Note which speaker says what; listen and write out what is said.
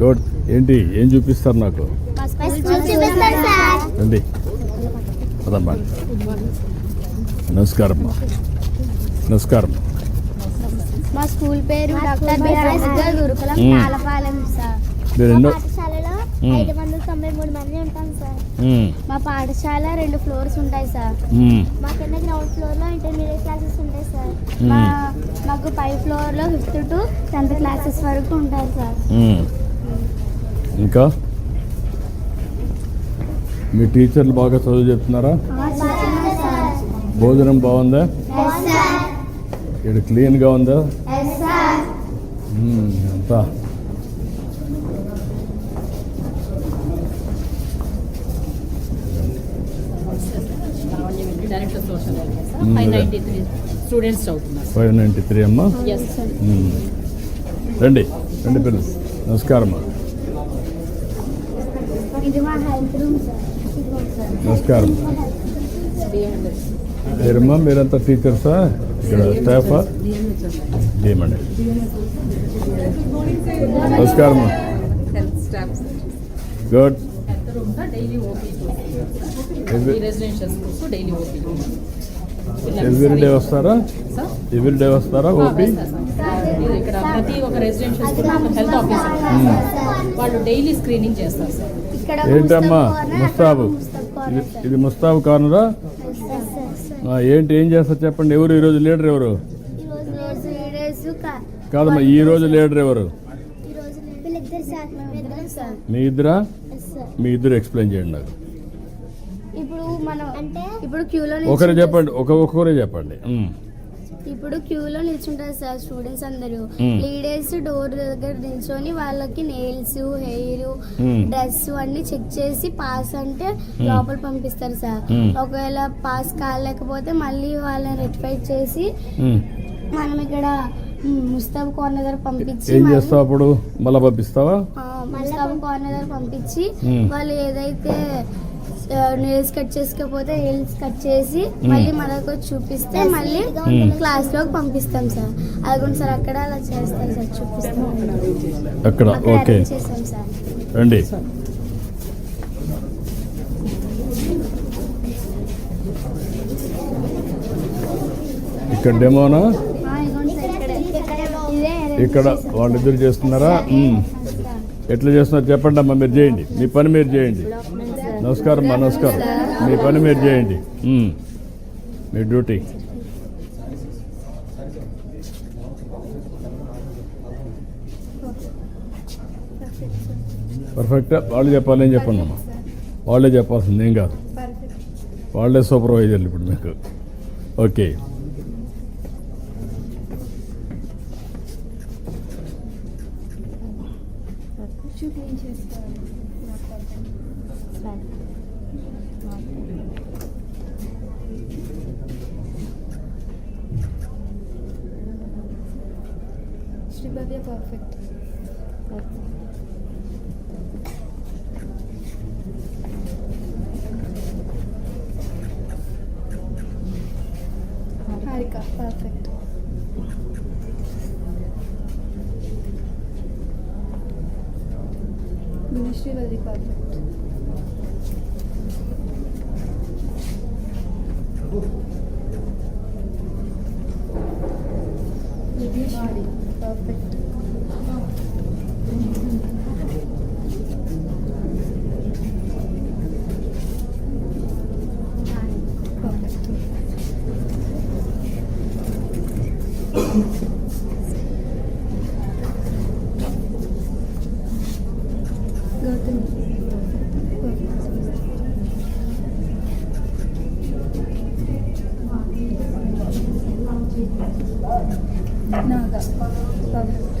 Speaker 1: Good ఏంటి ఏం చూపిస్తారు నాకు?
Speaker 2: చూపిస్తాను సార్
Speaker 1: రండి. పదమ్మా. నమస్కారం అమ్మా నమస్కారం.
Speaker 2: మా స్కూల్ పేరు డాక్టర్ బిఆర్ఎస్ గురుకులం
Speaker 1: మ్మ్.
Speaker 2: పాలపాలెం సార్. మా పాఠశాలలో. ఐదు వందల తొంభై మూడు మంది ఉంటాం సార్. మా పాఠశాల రెండు ఫ్లోర్స్ ఉంటాయి సార్. మా కింద గ్రౌండ్ ఫ్లోర్లో ఇంటర్మీడియట్ క్లాసెస్ ఉంటాయి సార్. మాకు పై ఫ్లోర్లో ఫిఫ్త్ టు టెన్త్ క్లాసెస్ వరకు ఉంటాయి సార్.
Speaker 1: ఇంకా? మీ టీచర్లు బాగా చదువు చెప్తున్నారా? భోజనం బాగుందా? ఇక్కడ క్లీన్గా ఉందా? అంతా.
Speaker 3: ఫైవ్. నైంటీ త్రీ
Speaker 1: అమ్మా. రండి రండి పిల్లలు. నమస్కారం అమ్మా
Speaker 2: ఇది మా హెల్త్ రూమ్ సార్
Speaker 1: నమస్కారం. మీరమ్మా మీరంతా టీచర్సా? ఇక్కడ స్టాఫా? ఏమండి? నమస్కారం గుడ్ ఎవ్రీ డే వస్తారా? ఎవ్రీ డే వస్తారా ఓపీ?
Speaker 3: ఇక్కడ ప్రతి ఒక్క రెసిడెన్షియల్ ఒక హెల్త్ ఆఫీసర్ వాళ్ళు డైలీ స్క్రీనింగ్ చేస్తారు సార్
Speaker 1: ఏంటమ్మా?
Speaker 2: ముస్తాబ్
Speaker 1: ఇది ముస్తాబు కార్నరా ఏంటి ఏం చేస్తారు చెప్పండి? ఎవరు ఈరోజు లీడర్ ఎవరు? కాదమ్మా ఈ రోజు లీడర్ ఎవరు? మీ ఇద్దరా? మీ ఇద్దరు ఎక్స్ప్లెయిన్ చేయండి నాకు.
Speaker 2: ఇప్పుడు మనం అంటే? ఇప్పుడు క్యూలో
Speaker 1: ఒకరు చెప్పండి ఒక ఒక్కొక్కరే చెప్పండి.
Speaker 2: ఇప్పుడు క్యూలో నిల్చుంటారు సార్ స్టూడెంట్స్ అందరూ. లీడర్స్ డోర్ దగ్గర నిల్చొని వాళ్ళకి నెయిల్స్ హెయిర్. డ్రెస్ అన్ని చెక్ చేసి పాస్ అంటే లోపల పంపిస్తారు సార్. ఒకవేళ పాస్ కాలేకపోతే మళ్ళీ వాళ్ళని రెక్టిఫై చేసి. మనం ఇక్కడ ముస్తాబ్ కార్నర్ దగ్గర పంపించి
Speaker 1: ఏం చేస్తావు అప్పుడు మళ్ళా పంపిస్తావా
Speaker 2: ముస్తాబ్ కార్నర్ దగ్గర పంపించి. వాళ్ళు ఏదైతే నెయిల్స్ కట్ చేసుకోకపోతే నెయిల్స్ కట్ చేసి మళ్ళీ మనకు చూపిస్తే మళ్ళీ. క్లాస్లోకి పంపిస్తాం సార్. అది కూడా సార్ అక్కడ అలా చేస్తాం సార్ చూపిస్తాం.
Speaker 1: అక్కడ ఓకే. రండి. ఇక్కడ డెమోనా
Speaker 2: ఇక్కడ.
Speaker 1: వాళ్ళిద్దరు చేస్తున్నారా. ఎట్లా చేస్తున్నారు? చెప్పండి అమ్మా మీరు చేయండి. మీ పని మీరు చేయండి. నమస్కారం అమ్మా నమస్కారం. మీ పని మీరు చేయండి. మీ డ్యూటీ. పర్ఫెక్ట్. వాళ్ళు చెప్పాలి ఏం చెప్పండి అమ్మా. వాళ్ళే చెప్పాల్సింది ఏం కాదు. వాళ్ళే సూపర్వైజర్లు ఇప్పుడు మీకు. Okay.
Speaker 4: Sribhavya perfect Harika perfect ministry Valli perfect వాడి perfect perfect Gautami Naga perfect